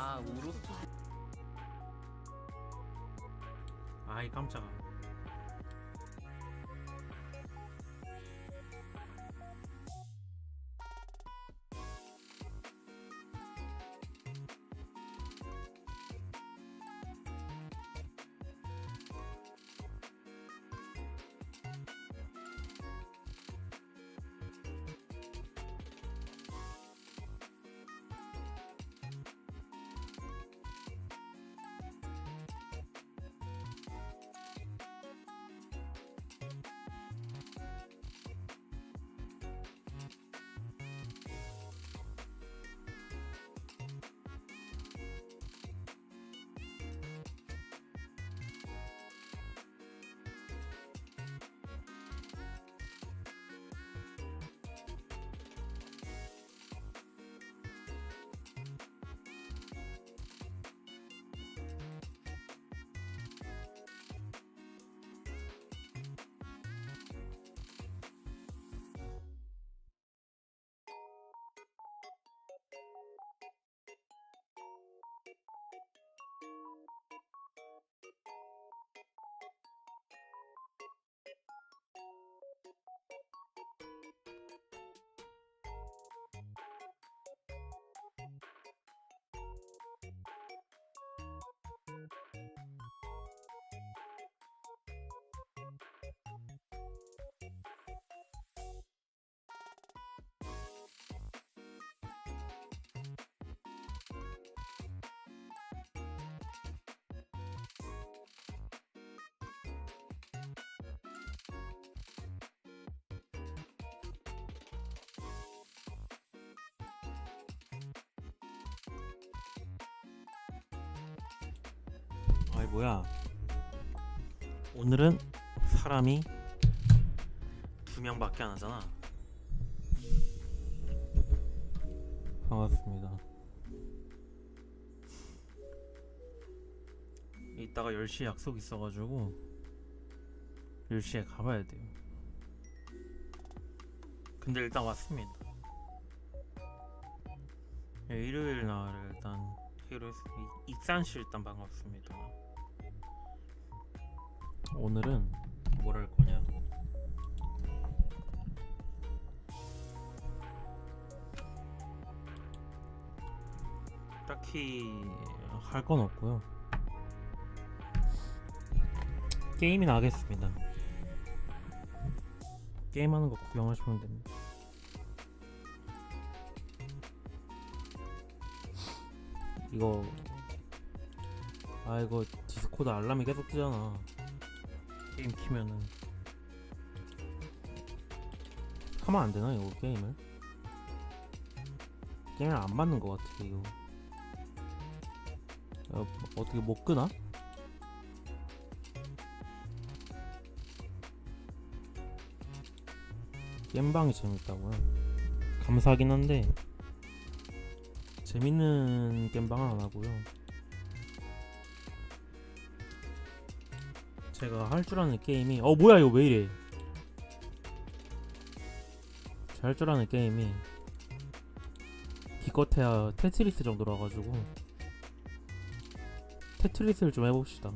아 우로스. 아이 깜짝아 아이 뭐야. 오늘은 사람이 두 명밖에 안 하잖아. 반갑습니다. 이따가 10시에 약속 있어가지고 10시에 가봐야 돼요. 근데 일단 왔습니다. 예, 일요일 날 일단 이- 익산시 일단 반갑습니다 오늘은 뭘 할 거냐 딱히 할 건 없고요. 게임이나 하겠습니다. 게임하는 거 구경하시면 됩니다. 이거 아 이거 디스코드 알람이 계속 뜨잖아 게임 키면은 하면 안 되나 이거 게임을 게임을 안 맞는 것 같아 이거 어, 어떻게 못 끄나? 게임방이 재밌다고요? 감사하긴 한데 재밌는 게임방은 안 하고요. 제가 할 줄 아는 게임이 어 뭐야 이거 왜 이래? 잘줄 아는 게임이 기껏해야 테트리스 정도라 가지고 테트리스를 좀 해봅시다.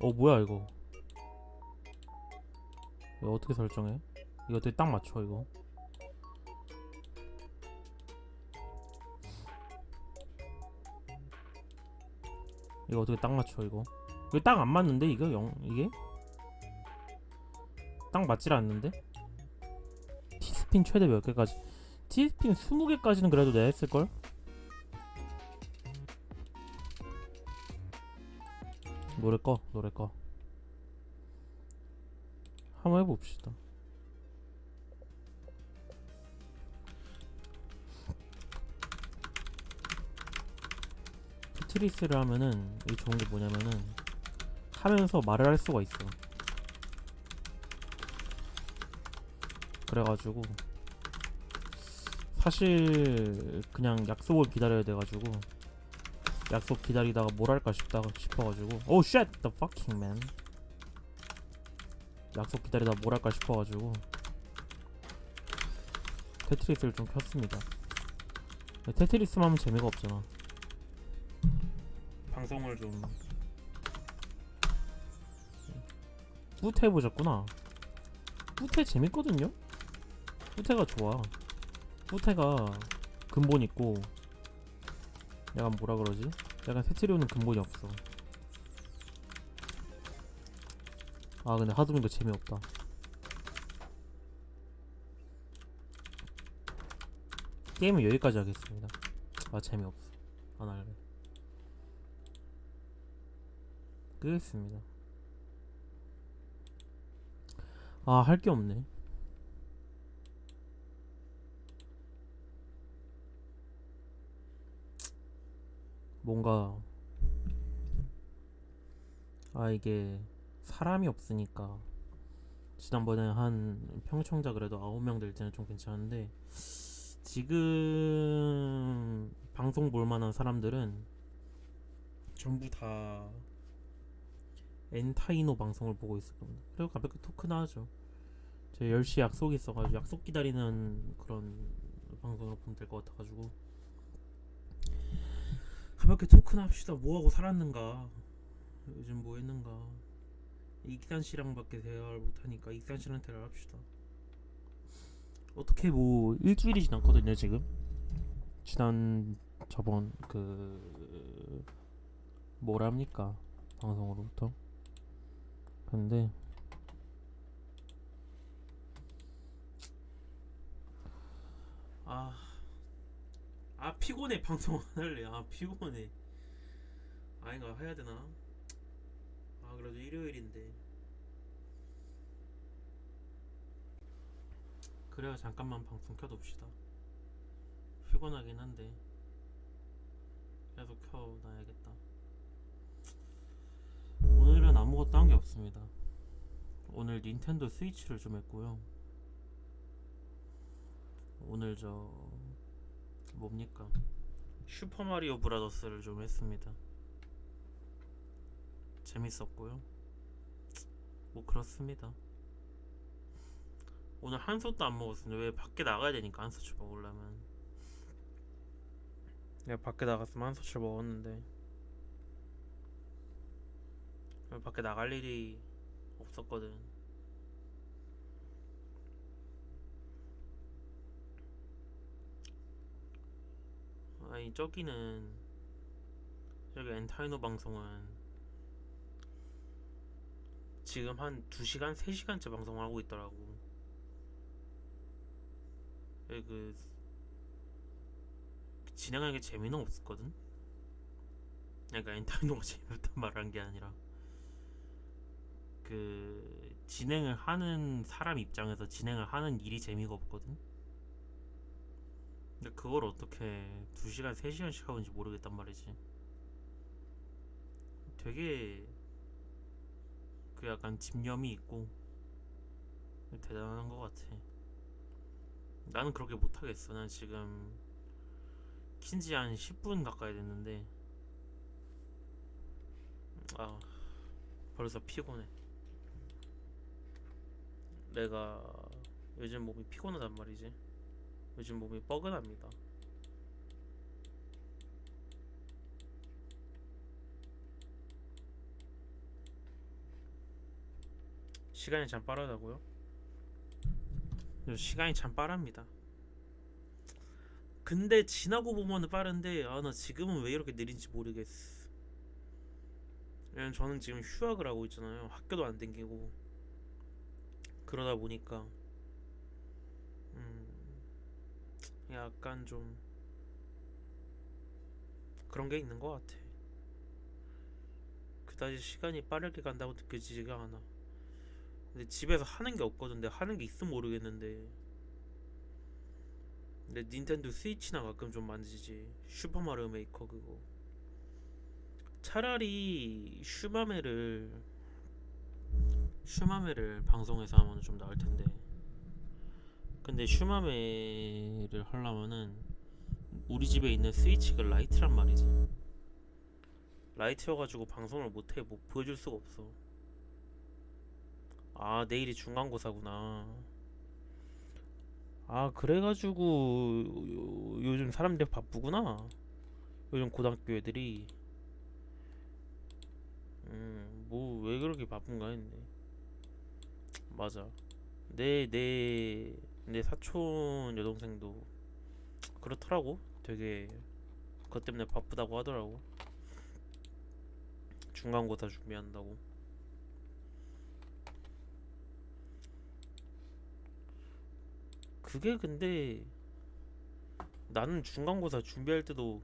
어 뭐야 이거 이거 어떻게 설정해? 이거 어떻게 딱 맞춰 이거? 이거 어떻게 딱 맞춰 이거? 이거 딱 안 맞는데 이거? 영 이게? 딱 맞질 않는데? 티스핀 최대 몇 개까지? 티스핀 20개까지는 그래도 내가 했을걸? 노래 꺼 노래 꺼. 한번 해봅시다 테트리스를 하면은 이 좋은 게 뭐냐면은 하면서 말을 할 수가 있어. 그래가지고 사실 그냥 약속을 기다려야 돼가지고 약속 기다리다가 뭘 할까 싶다가 싶어가지고 오 쉣! The fucking man. 약속 기다리다 뭘 할까 싶어가지고 테트리스를 좀 켰습니다. 테트리스만 하면 재미가 없잖아 방송을 좀 뿌테 해보셨구나. 뿌테 재밌거든요? 뿌테가 좋아. 뿌테가 근본 있고. 약간 뭐라 그러지? 약간 테트리오는 근본이 없어. 아 근데 보니까 재미없다. 게임은 여기까지 하겠습니다. 아 재미없어. 안 할래 끄겠습니다. 아 할 게 없네. 뭔가 아 이게 사람이 없으니까 지난번에 한 평청자 그래도 9명 될 때는 좀 괜찮은데 지금 방송 볼 만한 사람들은 전부 다 엔타이노 방송을 보고 있을 겁니다. 그리고 가볍게 토크나 하죠. 제 10시 약속이 있어가지고 약속 기다리는 그런 방송으로 보면 될 것 같아가지고 가볍게 토크나 합시다. 뭐하고 살았는가 요즘 뭐 했는가 익산 씨랑 밖에 대화를 못하니까 익산 씨랑 대화를 합시다. 어떻게 뭐 일주일이 지났거든요 지금 지난 저번 그 뭐랍니까 방송으로부터 근데. 아, 아 피곤해 방송 안 할래. 아 피곤해. 아닌가 해야 되나? 아 그래도 일요일인데. 그래야 잠깐만 방송 켜둡시다. 피곤하긴 한데. 계속 켜놔야겠다 아무것도 한 게 없습니다. 오늘 닌텐도 스위치를 좀 했고요. 오늘 저 뭡니까? 슈퍼 마리오 브라더스를 좀 했습니다. 재밌었고요. 뭐 그렇습니다. 오늘 한 솥도 안 먹었습니다. 왜 밖에 나가야 되니까 한 솥을 먹으려면. 내가 밖에 나갔으면 한 솥을 먹었는데 왜 밖에 나갈 일이 없었거든. 아니 저기는 여기 엔타이노 방송은 지금 한 2시간, 3시간째 방송을 하고 있더라고. 그 진행하는 게 재미는 없었거든? 그러니까 엔타이노가 재미없단 말한 게 아니라 그 진행을 하는 사람 입장에서 진행을 하는 일이 재미가 없거든 근데 그걸 어떻게 2시간, 3시간씩 하는지 모르겠단 말이지. 되게 그 약간 집념이 있고 대단한 것 같아. 나는 그렇게 못하겠어. 난 지금 킨지 한 10분 가까이 됐는데 아 벌써 피곤해. 내가 요즘 몸이 피곤하단 말이지. 요즘 몸이 뻐근합니다. 시간이 참 빠르다고요? 시간이 참 빠릅니다. 근데 지나고 보면은 빠른데 아 나 지금은 왜 이렇게 느린지 모르겠어. 왜냐면 저는 지금 휴학을 하고 있잖아요. 학교도 안 댕기고 그러다 보니까 음 약간 좀 그런 게 있는 것 같아. 그다지 시간이 빠르게 간다고 느껴지지가 않아. 근데 집에서 하는 게 없거든. 근데 하는 게 있으면 모르겠는데. 근데 닌텐도 스위치나 가끔 좀 만지지. 슈퍼마리오 메이커 그거. 차라리 슈마메를 슈마메를 방송에서 하면 좀 나을 텐데. 근데 슈마메를 하려면은 우리 집에 있는 스위치가 라이트란 말이지. 라이트여가지고 방송을 못해 뭐 보여줄 수가 없어. 아 내일이 중간고사구나. 아 그래가지고 요- 요즘 사람들 바쁘구나. 요즘 고등학교 애들이. 음뭐 왜 그렇게 바쁜가 했네 맞아. 내 내 내 사촌 여동생도 그렇더라고. 되게 그것 때문에 바쁘다고 하더라고. 중간고사 준비한다고. 그게 근데 나는 중간고사 준비할 때도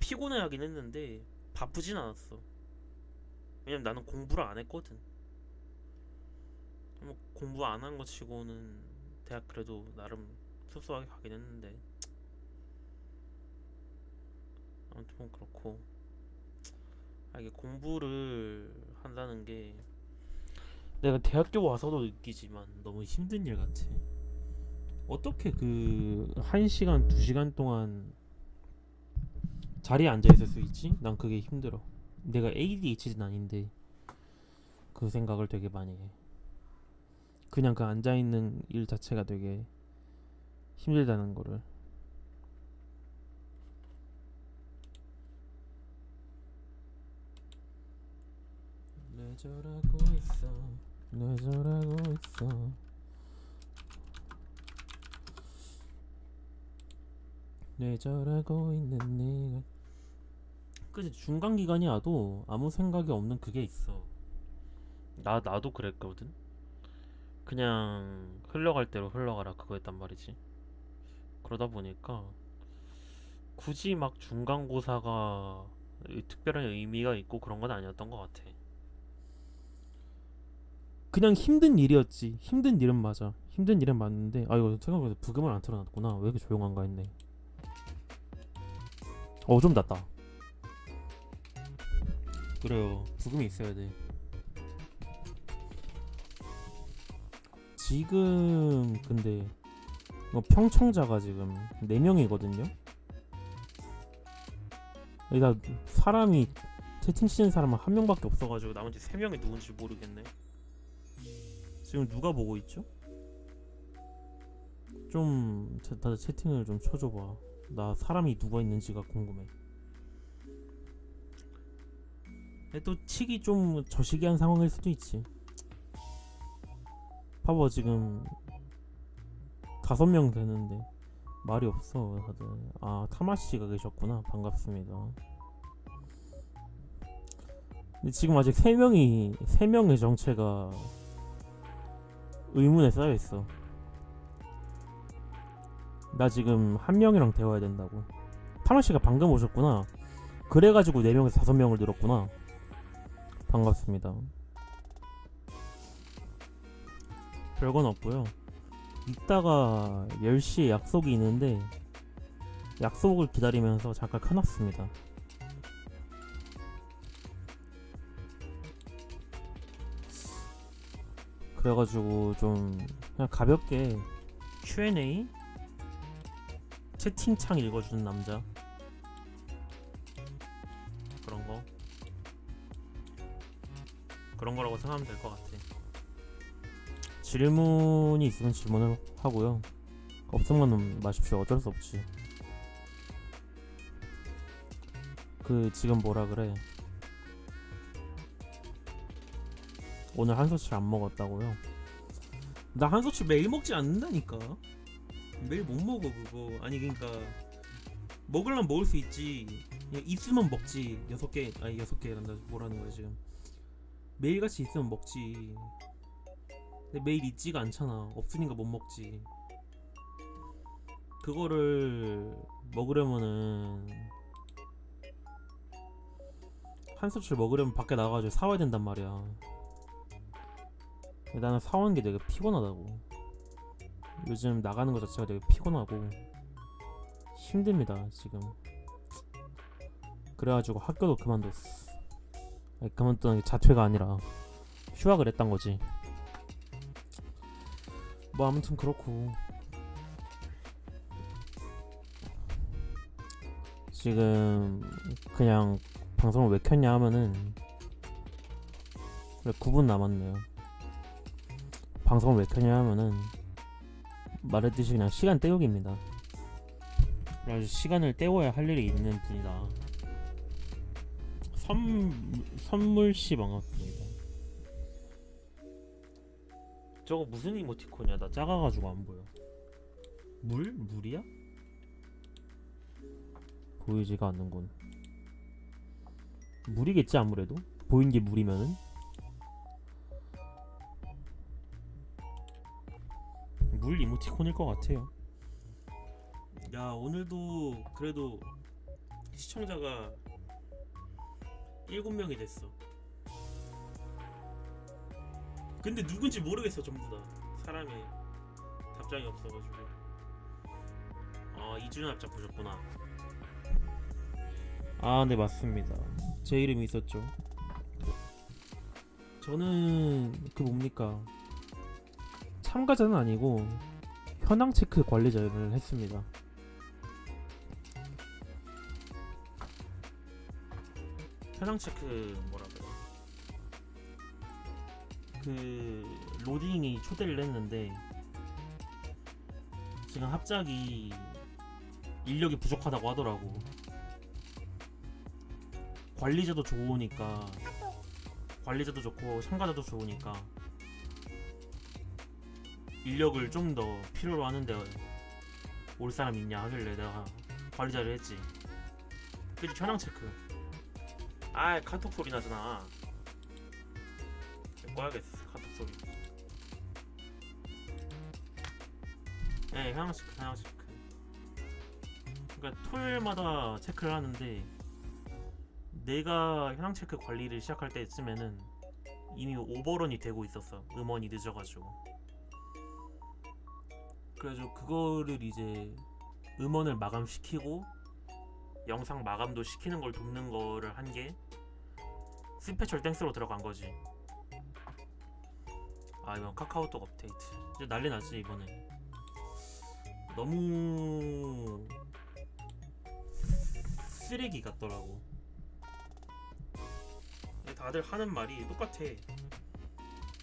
피곤해 하긴 했는데 바쁘진 않았어. 왜냐면 나는 공부를 안 했거든 뭐 공부 안 한 거 치고는 대학 그래도 나름 수수하게 가긴 했는데 아무튼 뭐 그렇고 아, 이게 공부를 한다는 게 내가 대학교 와서도 느끼지만 너무 힘든 일 같아. 어떻게 그 1시간, 2시간 동안 자리에 앉아 있을 수 있지? 난 그게 힘들어. 내가 ADHD는 아닌데 그 생각을 되게 많이 해. 그냥 그 앉아 있는 일 자체가 되게 힘들다는 거를. 뇌절하고 있어. 뇌절하고 있어. 뇌절하고 있는 네가 그치 중간 기간이 와도 아무 생각이 없는 그게 있어. 나 나도 그랬거든 그냥 흘러갈 대로 흘러가라 그거였단 말이지 그러다 보니까 굳이 막 중간고사가 특별한 의미가 있고 그런 건 아니었던 것 같아 그냥 힘든 일이었지. 힘든 일은 맞아. 힘든 일은 맞는데 아 이거 생각보다 부금을 안 틀어놨구나. 왜 이렇게 조용한가 했네. 어 좀 낫다. 그래요. 부금이 있어야 돼. 지금 근데 뭐 평청자가 지금 4명이거든요. 여기다 사람이 채팅 치는 사람은 한 명밖에 없어가지고 나머지 3명이 누군지 모르겠네. 지금 누가 보고 있죠? 좀 자- 다들 채팅을 좀 쳐줘봐. 나 사람이 누가 있는지가 궁금해. 또 치기 좀 저시기한 상황일 수도 있지. 봐봐 지금 다섯 명 되는데 말이 없어 다들. 아 타마 씨가 계셨구나. 반갑습니다. 근데 지금 아직 세 명이 세 명의 정체가 의문에 쌓여 있어. 나 지금 한 명이랑 대화해야 된다고. 파마 씨가 방금 오셨구나. 그래가지고 네 명에서 다섯 명을 늘었구나. 반갑습니다. 별건 없고요. 이따가 10시에 약속이 있는데 약속을 기다리면서 잠깐 켜놨습니다. 그래가지고 좀 그냥 가볍게 Q&A 채팅창 읽어주는 남자 그런 거 그런 거라고 생각하면 될 것 같아. 질문이 있으면 질문을 하고요. 없으면 마십시오. 어쩔 수 없지. 그 지금 뭐라 그래? 오늘 한소치 안 먹었다고요? 나 한소치 매일 먹지 않는다니까. 매일 못 먹어 그거. 아니 그러니까 먹으려면 먹을 수 있지. 그냥 있으면 먹지. 여섯 개 아니 여섯 개란다. 뭐라는 거야 지금. 매일 같이 있으면 먹지. 근데 매일 있지가 않잖아. 없으니까 못 먹지. 그거를 먹으려면은 한수치 먹으려면 밖에 나가가지고 사와야 된단 말이야. 나는 사오는 게 되게 피곤하다고. 요즘 나가는 것 자체가 되게 피곤하고 힘듭니다 지금. 그래가지고 학교도 그만뒀어. 아니, 그만두는 게 자퇴가 아니라 휴학을 했단 거지. 뭐 아무튼 그렇고 지금 그냥 방송을 왜 켰냐 하면은 왜 9분 남았네요. 방송을 왜 켰냐 하면은 말했듯이 그냥 시간 때우기입니다. 아주 시간을 때워야 할 일이 있는 분이다. 선 선물씨 반갑습니다. 저거 무슨 이모티콘이야? 나 작아가지고 안 보여. 물? 물이야? 보이지가 않는군. 물이겠지 아무래도 보인 게 물이면은 물 이모티콘일 것 같아요. 야 오늘도 그래도 시청자가 7명이 됐어. 근데 누군지 모르겠어 전부 다 사람이 답장이 없어가지고 아 이준현 답장 보셨구나. 아, 네, 맞습니다. 제 이름이 있었죠. 저는 그 뭡니까? 참가자는 아니고 현황 체크 관리자를 했습니다. 현황 체크 뭐라 그 로딩이 초대를 했는데 지금 합작이 인력이 부족하다고 하더라고. 관리자도 좋으니까 관리자도 좋고 참가자도 좋으니까 인력을 좀 더 필요로 하는데 올 사람 있냐 하길래 내가 관리자를 했지. 그지 현황 체크. 아 카톡 소리 나잖아. 꺼야겠어 네 현황 체크 그러니까 토요일마다 체크를 하는데 내가 현황 체크 관리를 시작할 때쯤에는 이미 오버런이 되고 있었어. 음원이 늦어가지고. 그래서 그거를 이제 음원을 마감시키고 영상 마감도 시키는 걸 돕는 거를 한 게 스페셜 땡스로 들어간 거지. 아 이건 카카오톡 업데이트. 이제 난리 났지 이번에. 너무 쓰레기 같더라고. 다들 하는 말이 똑같아.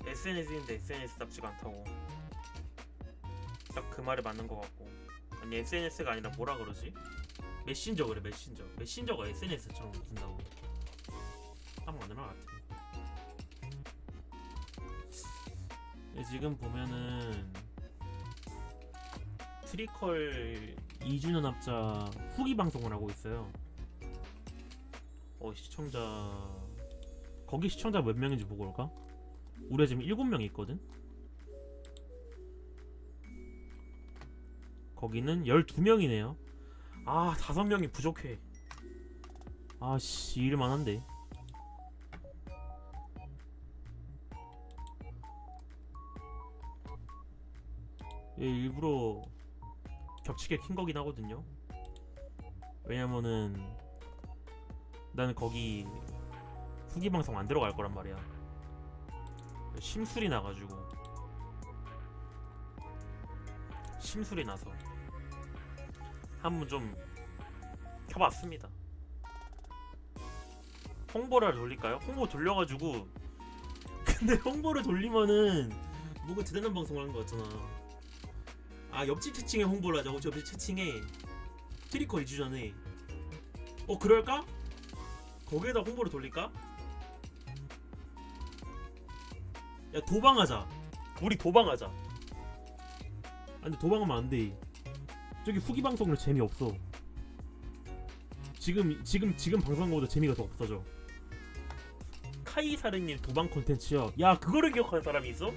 SNS인데 SNS답지가 않다고. 딱 그 말에 맞는 것 같고. 아니 SNS가 아니라 뭐라 그러지? 메신저 그래 메신저. 메신저가 SNS처럼 쓴다고. 딱 맞는 말 같아. 네, 지금 보면은 트리컬 2주년 합작 후기 방송을 하고 있어요. 어 시청자 거기 시청자 몇 명인지 보고 올까? 우리가 지금 7명 있거든? 거기는 12명이네요 아 5명이 부족해 아씨 일만한데 얘 일부러 겹치게 킨 거긴 하거든요 왜냐면은 나는 거기 후기 방송 안 들어갈 거란 말이야. 심술이 나가지고 심술이 나서 한번 좀 켜봤습니다. 홍보를 돌릴까요? 홍보 돌려가지고 근데 홍보를 돌리면은 뭔가 대단한 방송을 하는 거 같잖아. 아 옆집 채팅에 홍보를 하자고 옆집 채팅에 트리커 2주 전에 어 그럴까? 거기에다 홍보를 돌릴까? 야 도방하자. 우리 도방하자. 아, 근데 도방하면 안 돼. 저기 후기 방송으로 재미 없어. 지금 지금 지금 방송한 거보다 재미가 더 없어져. 카이 사르님 도방 콘텐츠요. 야 그거를 기억하는 사람이 있어?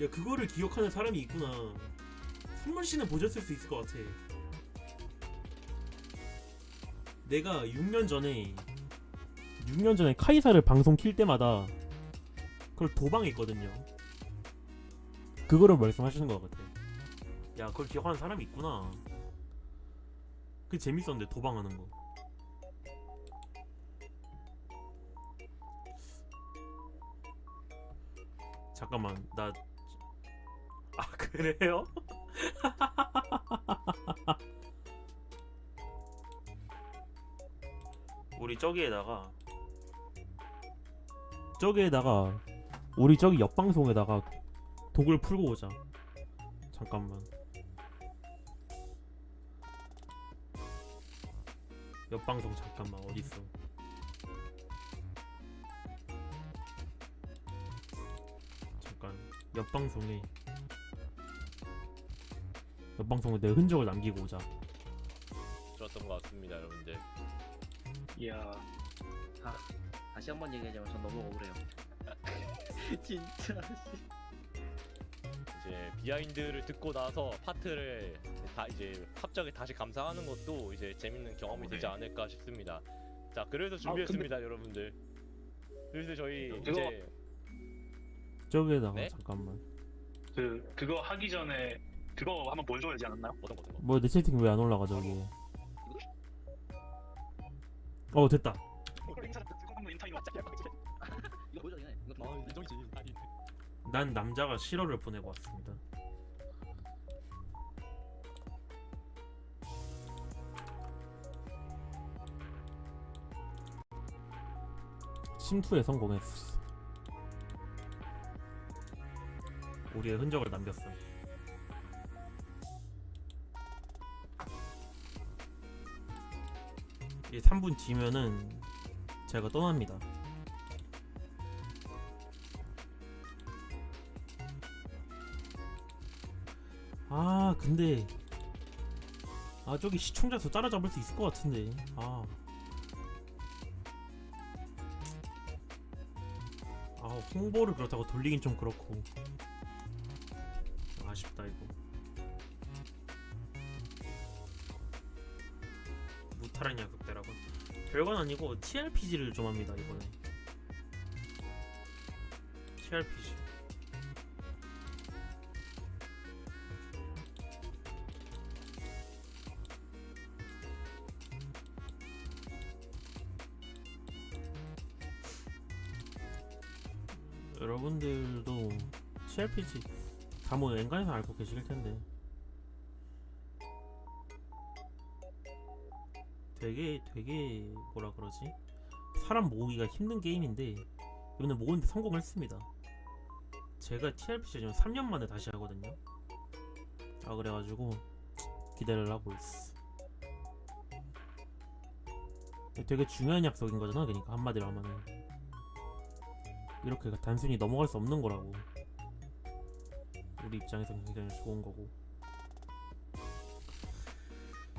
야 그거를 기억하는 사람이 있구나. 선물 씨는 보셨을 수 있을 것 같아. 내가 6년 전에 6년 전에 카이사를 방송 킬 때마다 그걸 도방했거든요. 그거를 말씀하시는 것 같아. 야, 그걸 기억하는 사람이 있구나. 그 재밌었는데 도방하는 거. 잠깐만, 나. 아, 그래요? 우리 저기에다가 저기에다가 우리 저기 옆 방송에다가 독을 풀고 오자. 잠깐만. 옆 방송 잠깐만 어디 있어? 잠깐 옆 방송에 옆 방송에 내 흔적을 남기고 오자. 좋았던 것 같습니다, 여러분들. 이야 다시 한 번 얘기하자면 전 너무 억울해요. 진짜. 씨. 이제 비하인드를 듣고 나서 파트를 다 이제 갑자기 다시 감상하는 것도 이제 재밌는 경험이 되지 네. 않을까 싶습니다. 자, 그래서 준비했습니다, 여러분들. 그래서 저희 그거- 이제 저기에다가 네? 잠깐만. 그 그거 하기 전에 그거 한번 보여줘야 되지 않았나요? 어떤 거 어떤 거? 뭐내 채팅 왜 안 올라가 저기? 어 됐다. 그걸 인사 그거 한번 인타임 이거 보여줘 그냥. 이거 아, 인정이지. 난 남자가 실어를 보내고 왔습니다. 침투에 성공했어. 우리의 흔적을 남겼어. 이 3분 뒤면은 제가 떠납니다. 아 근데 아 저기 시청자 수 따라잡을 수 있을 것 같은데 아. 아 홍보를 그렇다고 돌리긴 좀 그렇고 아쉽다 이거 무탈한 야극대라고 별건 아니고 TRPG를 좀 합니다 이번에. TRPG 여러분들도 CRPG 다 뭐 엔간에서 알고 계실 텐데 되게 되게 뭐라 그러지 사람 모으기가 힘든 게임인데 이번에 모으는데 성공했습니다. 제가 TRPG 지금 3년 만에 다시 하거든요. 아 그래가지고 기대를 하고 있어. 되게 중요한 약속인 거잖아, 그러니까 한마디로 하면은. 이렇게 단순히 넘어갈 수 없는 거라고. 우리 입장에서는 굉장히 좋은 거고.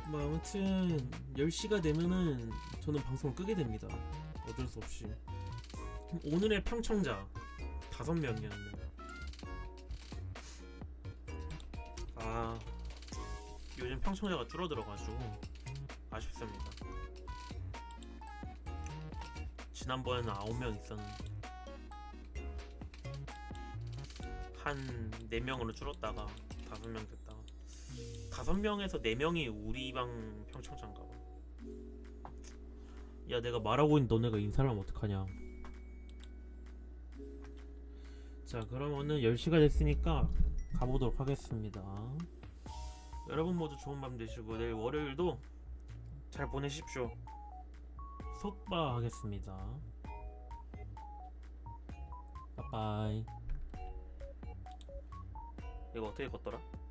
뭐 아무튼 10시가 되면은 저는 방송을 끄게 됩니다. 어쩔 수 없이. 오늘의 평청자 5명이었네요. 아 요즘 평청자가 줄어들어가지고 아쉽습니다. 지난번에는 9명 있었는데 한 4명으로 줄었다가 5명 됐 다가 5명에서 4명이 우리 방 평청자인가 봐. 야 내가 말하고 있는 너네가 인사를 하면 어떡하냐. 자 그러면은 10시가 됐으니까 가보도록 하겠습니다. 여러분 모두 좋은 밤 되시고 내일 월요일도 잘 보내십시오. 속바 하겠습니다. 빠빠이. 이거 어떻게 걷더라?